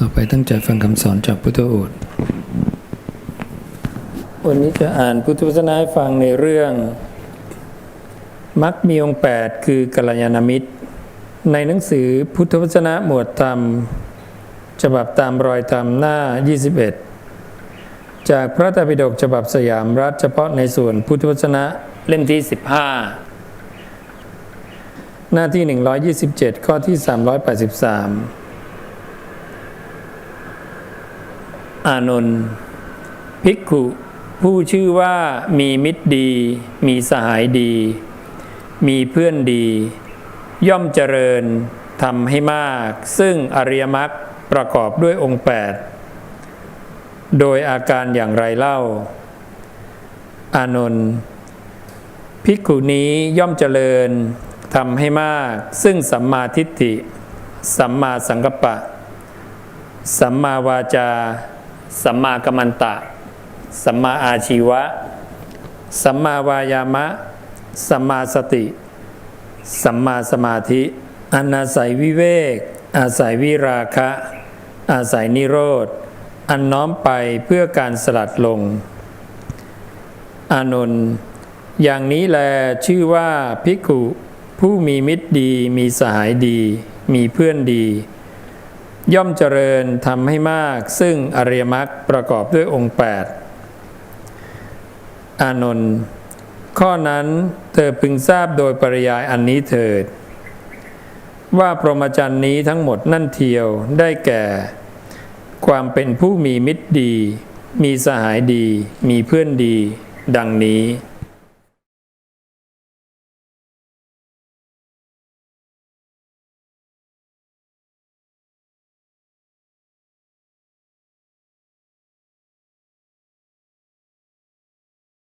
ต่อไปตั้งใจฟังคำสอนจากพุทธโอษฐ์วันนี้จะอ่านพุทธวจนะให้ฟังในเรื่องมักมีองค์8คือกัลยาณมิตร ในหนังสือพุทธวจนะหมวดธรรมฉบับตามรอยธรรมหน้า 21 จากพระไตรปิฎกฉบับสยามรัฐเฉพาะในส่วนพุทธวจนะเล่มที่ 15 หน้าที่ 127 ข้อที่ 383 อานนท์ภิกขุผู้ชื่อว่ามีมิตรดี มีสหายดี มีเพื่อนดี ย่อมเจริญทำให้มาก ซึ่งอริยมรรคประกอบด้วยองค์ 8 โดยอาการอย่างไรเล่า อานนท์ภิกขุนี้ย่อมเจริญทำให้มาก ซึ่งสัมมาทิฏฐิ สัมมาสังกัปปะ สัมมาวาจา สัมมากัมมันตะ สัมมาอาชีวะ สัมมาวายามะ สัมมาสติ สัมมาสมาธิอนาศัยวิเวก อาศัยวิราคะ อาศัยนิโรธ อันน้อมไปเพื่อการสลัดลง อานนท์อย่างนี้แลชื่อว่าภิกขุผู้มีมิตรดี มีสหายดี มีเพื่อนดี ย่อมเจริญทำให้มาก ซึ่งอริยมรรคประกอบด้วยองค์ 8 อานนท์ข้อนั้นเธอพึงทราบโดยปริยายอันนี้เถิด ว่าพรหมจรรย์นี้ทั้งหมดนั่นเทียวได้แก่ ความเป็นผู้มีมิตรดี มีสหายดี มีเพื่อนดี ดังนี้